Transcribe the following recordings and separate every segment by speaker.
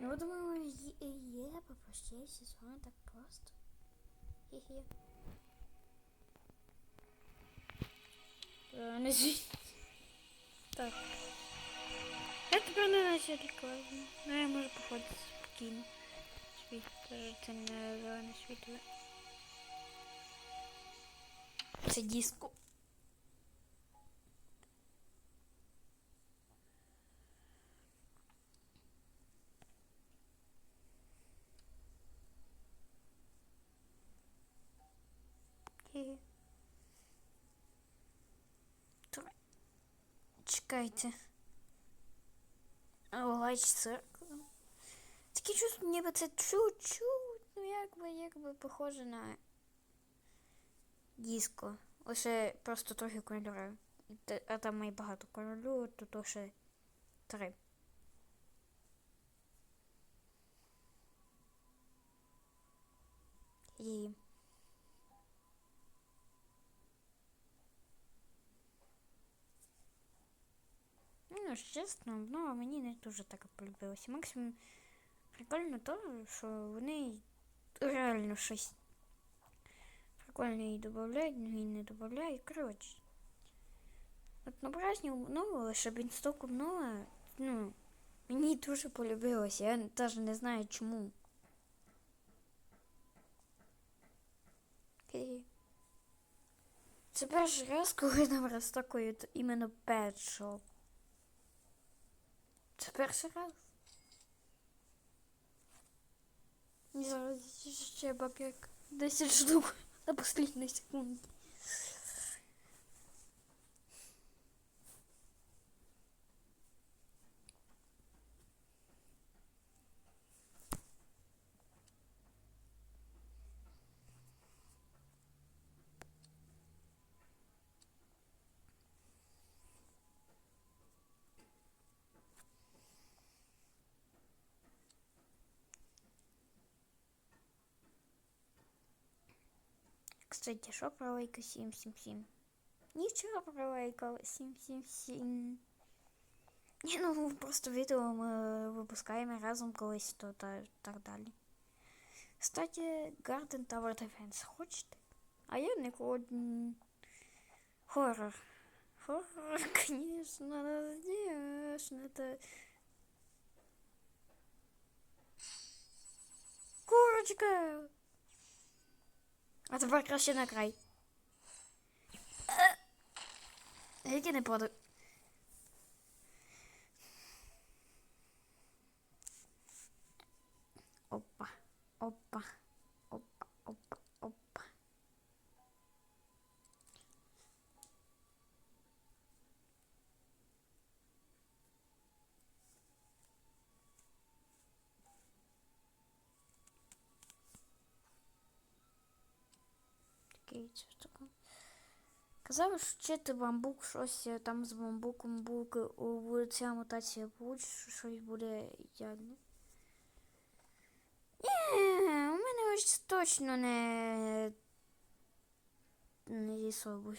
Speaker 1: Ну, думаю, є, є попрощайся з вами так просто. Хе-хе. Е, Не звіть. Так. Я тепер не наче рекламу. Ну, я можу походити спокійно. Світ, е, це не зелене світло. Це диско. Чекайте. Лач церква. Таке чувство, ніби це чуть-чуть, ну якби, якби похоже на диско. Лише просто трохи кольорів. А там має багато кольору, то ще три. І... Ну, чесно, ну, мені не дуже так полюбилося. Максимум прикольно то, що вони реально щось прикольне і додають, ну і не додають. Коротше. Праздник обновили, лише бінсток обнова, ну, мені дуже полюбилося. Я навіть не знаю чому. Це перший раз, коли нам розтакують іменно Shop. Це перший раз. І зараз ще баб'як 10 штук на последній секунді. Кстати, що про лайка 777? Нічого про лайка 777. Ні, ну просто відео ми випускаємо разом колись, то та, так далі. Кстати, Garden Tower Defense хочете? А я не годен. Хоррор. Хоррор, конечно, конечно, это... Курочка! А тепер краще на край. Які не падаю. Такий. Казали, що вчити бамбук, щось е, там з бамбуком булки, у- буде ця мутація буде, що щось буде ідеально. Ні, у мене ось точно не. Не зі собою.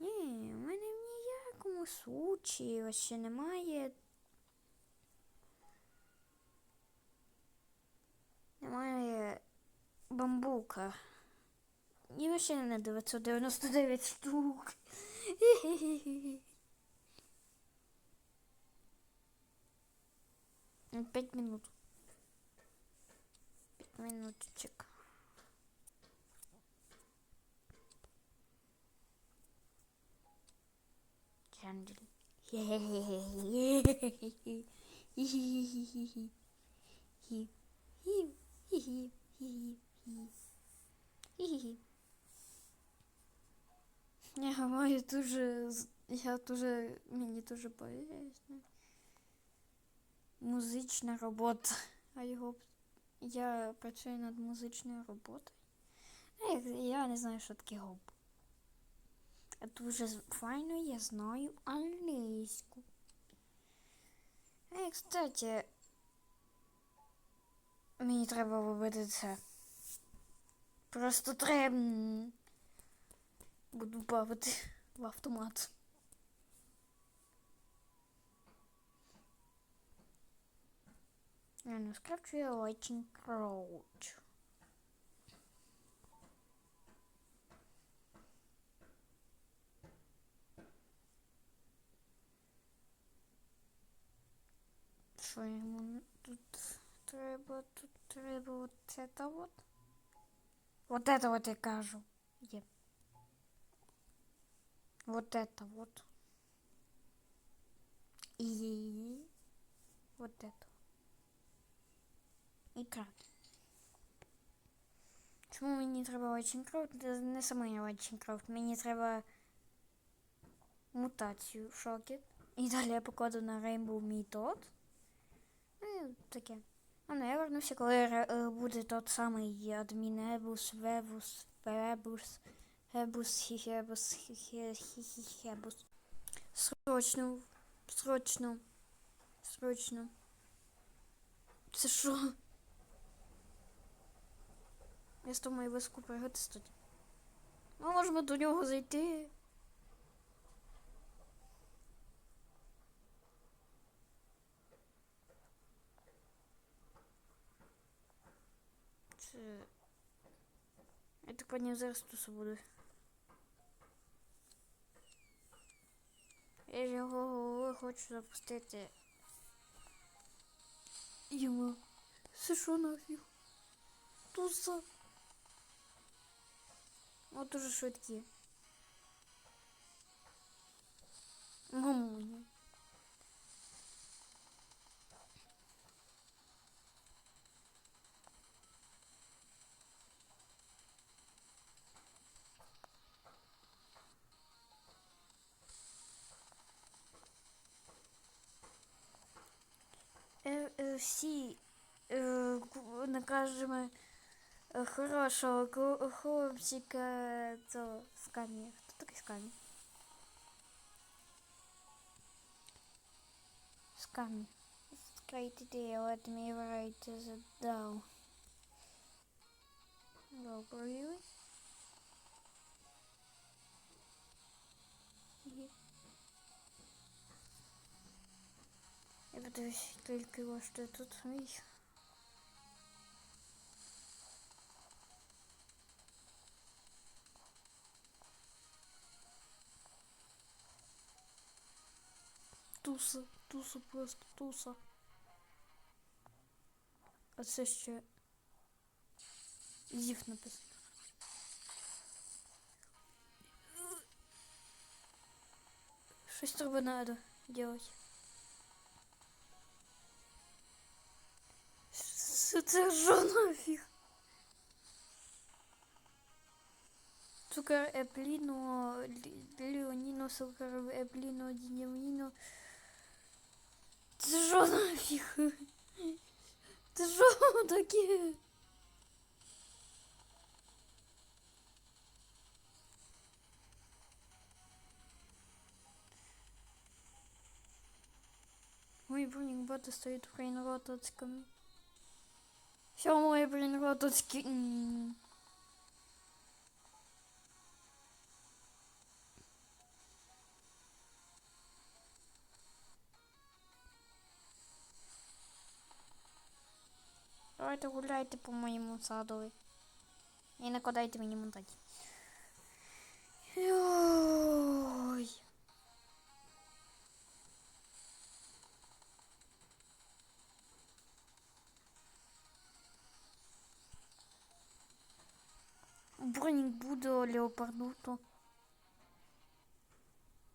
Speaker 1: Ні, у мене в ніякому случаї ще. Немає бамбука. І вообще не 999 штук. Ну, Пять минут. Пять минуточек. Чандель. Хі-хі. Я маю дуже. Я дуже. Мені дуже поясно. Музична робота. А його. Я працюю над музичною роботою. Ну, Я не знаю, що таке гоб. А дуже файно я знаю англійську. Е, кстати, мені треба робити це. Просто треба. Буду бавити в автомат. Я не скрафчую очень кроуч. Що йому тут треба? Тут треба вот это вот. Вот это вот я кажу. Є. Вот это вот. И вот это. І крак. Чому мені треба Вайченкрафт? Не саме Вайченкрафт. Мені треба мутацію шокет. І далі я покладу на Rainbow Method. Ну, і таке. А ну я вернуся, коли е, буде тот самий адмінебус, вебус, вебус, хебус, хіхебус, хіхебус. Срочно, срочно, срочно. Це що? Я з тобою високо приготистати. Ми можемо до нього зайти. Я так поняв, зараз тут буду. Я ж його хочу запустити. Йому. Це що нафіг? Туса. От дуже швидкі. Мамуня. всі е, ку- накажемо е, хорошого ку- хлопчика цього скамі. Хто такий скамі? Скамі. It's great idea. Let me write it down. Добрий. Подивлюсь тільки ось що тут мій. Туса, туса, просто туса. А це ще зів написано. Щось треба надо делать. Це це що нафіг? Цукер епліно, ліоніно, цукер епліно, діняміно. Це що нафіг? Це що таке? Мой бронік бота стоїть в рейнротовському. Все, мой рейнротовський. м. Давайте гуляйте по моєму саду. І накладайте мені монтаті. Ой. Бронік буде леопардуто.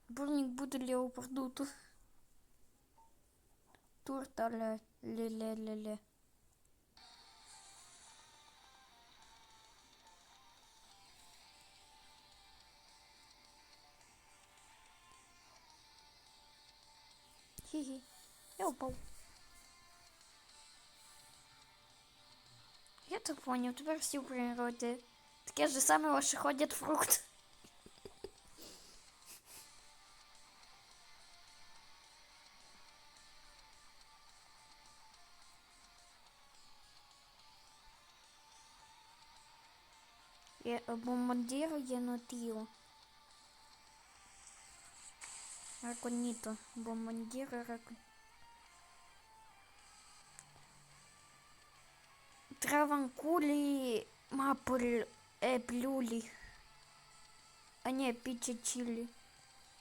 Speaker 1: Бронік буде леопардуто. Турта ле ле ле ле ле. Хі-хі. Я упав. Я так понял, тепер всі в природі. Таке ж саме ваші ходять фрукт. Є бомбардіро є нотіо. Раконіто. Бомбардіро раконіто. Траванкулі, мапль, еплюлі. А не, пічачілі.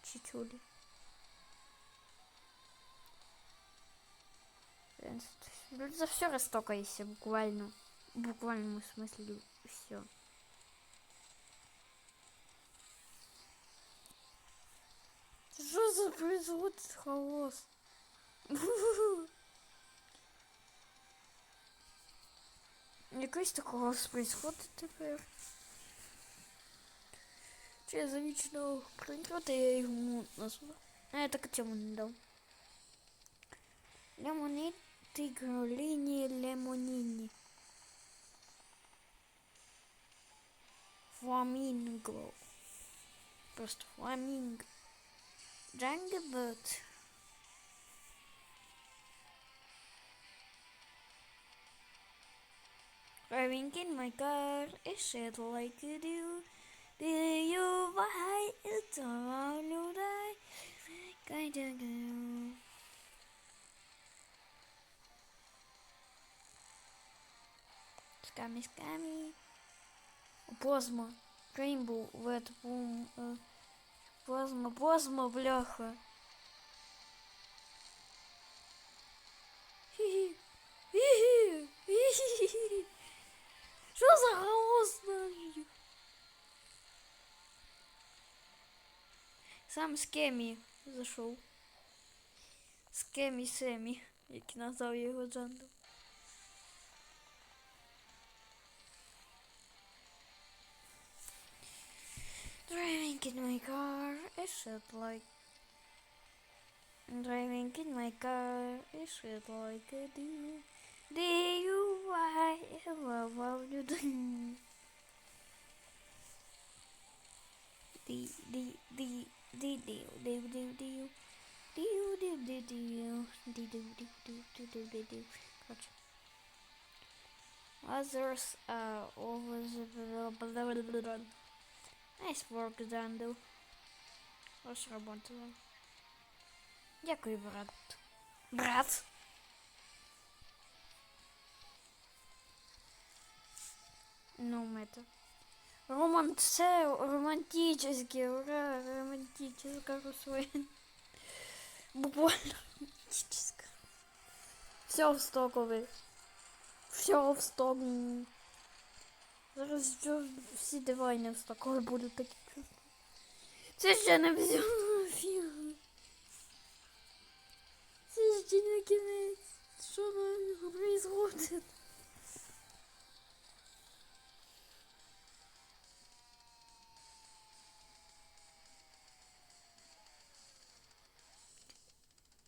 Speaker 1: Чичулі. За все растокайся, буквально. В буквальном смысле все. Что за происходит хаос? Якийсь такого происходит тепер. Чи я завічно прийняти, я йому назву. А я так цьому не дав. Лемоніти, гроліні, лемоніні. Фламінго. Просто фламінго. Джангебет. Driving in my car, is it like you do? Do you buy it around you die? Kind of girl. Scammy, scammy. Позма. Rainbow, Red Boom. Позма, позма, бляха. Хи-хи. Хи-хи. Хи-хи. Lass raus! Сам Скемі зайшов. Скемі Семі, який назвав його Джандом. Driving in my car, I should like. Driving in my car, it's should like a DUI will you do? D D D D D D D D Do do do do do do do do do do do do Короче. Others are always Nice work, Данду. Ось работало. Дякую, брат. Брат. Ну, это. Роман, це романтически, ура, романтическое усвоение. Буквально романтическое. Все в стоковий. Все в сток. Зараз що всі дивайни в стокові будуть такі. Це ще не все фігу. Це ще не кінець. Що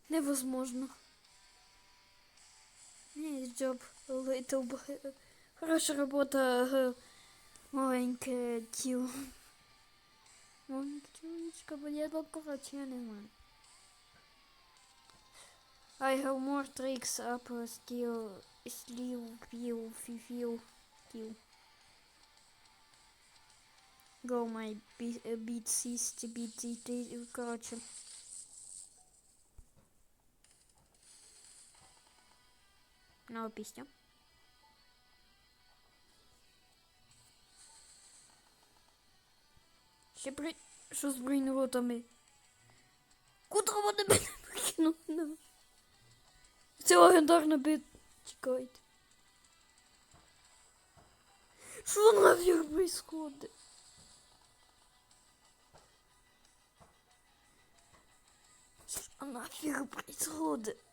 Speaker 1: Невозможно. Nice job, little boy. Хороша робота, маленьке тіло. Маленьке тілечко, бо я ще нема. I have more tricks up skill, sleeve, peel, feel, kill. Go my beat cease to beat, короче. Нова пісня. Ще при... Що з брейнротами? Куди вони мене викинули? Це легендарна бит. Чекайте. Що нафіг происходит? Що нафіг происходит?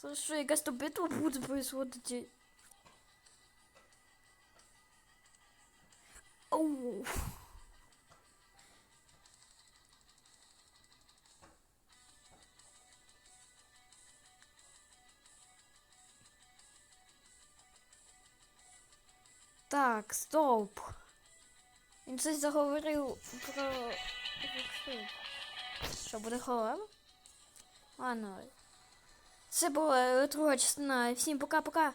Speaker 1: Слушай, якась то битва буде происходити. Оу. Так, стоп. Він щось заговорив про... Що, буде холодно? Ладно. Це була друга частина. Всім пока-пока.